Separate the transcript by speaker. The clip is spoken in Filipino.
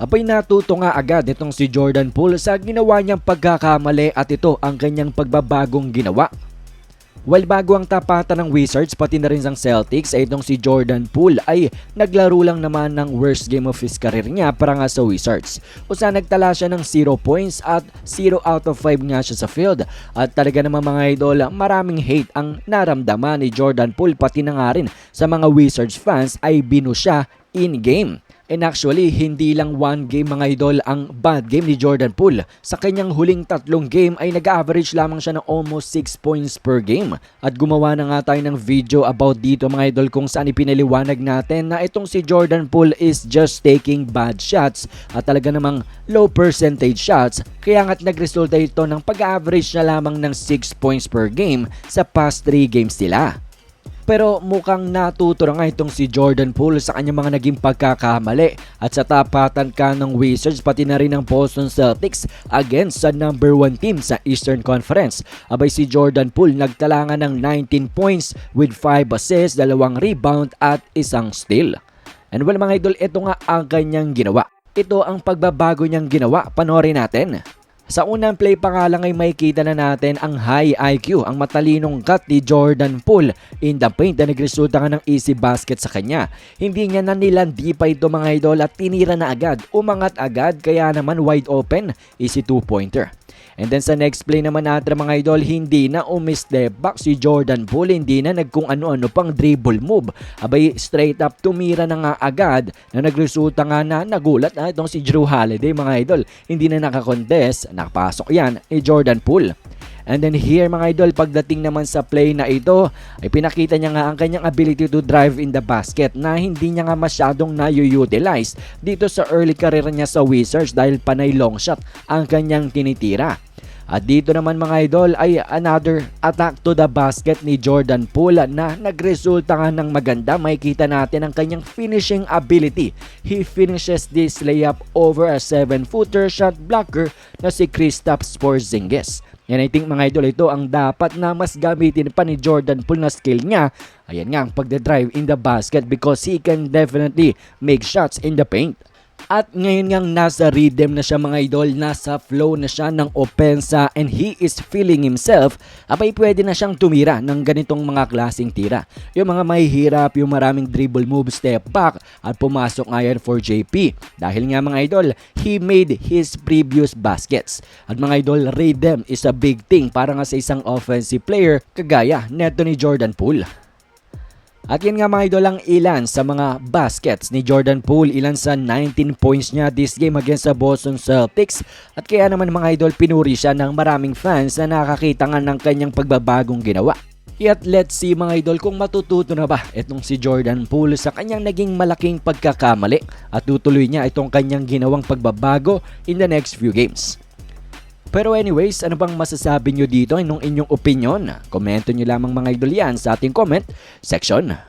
Speaker 1: Abay natuto nga agad itong si Jordan Poole sa ginawa niyang pagkakamali at ito ang kanyang pagbabagong ginawa. While bago ang tapatan ng Wizards pati na rin ng Celtics ay itong si Jordan Poole ay naglaro lang naman ng worst game of his career niya para nga sa Wizards. Saan nagtala siya ng 0 points at 0 out of 5 nga siya sa field. At talaga naman mga idol, maraming hate ang naramdaman ni Jordan Poole pati na nga rin sa mga Wizards fans ay binu siya in-game. And actually, hindi lang one game mga idol ang bad game ni Jordan Poole. Sa kanyang huling tatlong game ay nag-average lamang siya ng almost 6 points per game. At gumawa na nga tayo ng video about dito mga idol kung saan ipinaliwanag natin na itong si Jordan Poole is just taking bad shots at talaga namang low percentage shots. Kaya nga't nagresulta ito ng pag-average na lamang ng 6 points per game sa past 3 games nila. Pero mukhang natuto na nga itong si Jordan Poole sa kanyang mga naging pagkakamali at sa tapatan ka ng Wizards pati na rin ng Boston Celtics against sa number 1 team sa Eastern Conference. Abay si Jordan Poole nagtalangan ng 19 points with 5 assists, dalawang rebound at isang steal. And well mga idol, ito nga ang kanyang ginawa. Ito ang pagbabago niyang ginawa. Panoorin natin. Sa unang play pa nga lang ay makikita na natin ang high IQ, ang matalinong cut ni Jordan Poole in the paint na nagresulta nga ng easy basket sa kanya. Hindi niya na nilandi pa ito mga idol at tinira na agad, umangat agad kaya naman wide open, easy two-pointer. And then sa next play naman natin mga idol, hindi na umistep back si Jordan Poole, hindi na nagkung ano-ano pang dribble move. Abay straight up tumira na nga agad na nagresulta nga na nagulat na itong si Drew Holiday mga idol. Hindi na nakakontest, nakapasok yan ni Jordan Poole. And then here mga idol, pagdating naman sa play na ito, ay pinakita niya nga ang kanyang ability to drive in the basket na hindi niya nga masyadong na-utilize dito sa early career niya sa Wizards dahil panay long shot ang kanyang tinitira. At dito naman mga idol ay another attack to the basket ni Jordan Poole na nagresulta nga ng maganda. Makikita natin ang kanyang finishing ability. He finishes this layup over a 7-footer shot blocker na si Kristaps Porzingis. Yan I think mga idol ito ang dapat na mas gamitin pa ni Jordan Poole na skill niya. Ayan nga ang pagde-drive in the basket because he can definitely make shots in the paint. At ngayon ngang nasa rhythm na siya mga idol, nasa flow na siya ng opensa and he is feeling himself, abay pwede na siyang tumira ng ganitong mga klaseng tira. Yung mga mahihirap, yung maraming dribble move, step back at pumasok ngayon for JP. Dahil nga mga idol, he made his previous baskets. At mga idol, rhythm is a big thing para nga sa isang offensive player kagaya neto ni Jordan Poole. At yan nga mga idol ang ilan sa mga baskets ni Jordan Poole. Ilan sa 19 points niya this game against sa Boston Celtics. At kaya naman mga idol pinuri siya ng maraming fans na nakakita nga ng kanyang pagbabagong ginawa. Yet let's see mga idol kung matututo na ba itong si Jordan Poole sa kanyang naging malaking pagkakamali at tutuloy niya itong kanyang ginawang pagbabago in the next few games. Pero anyways, ano bang masasabi nyo dito? Anong inyong opinion? Komento nyo lamang mga idol yan sa ating comment section.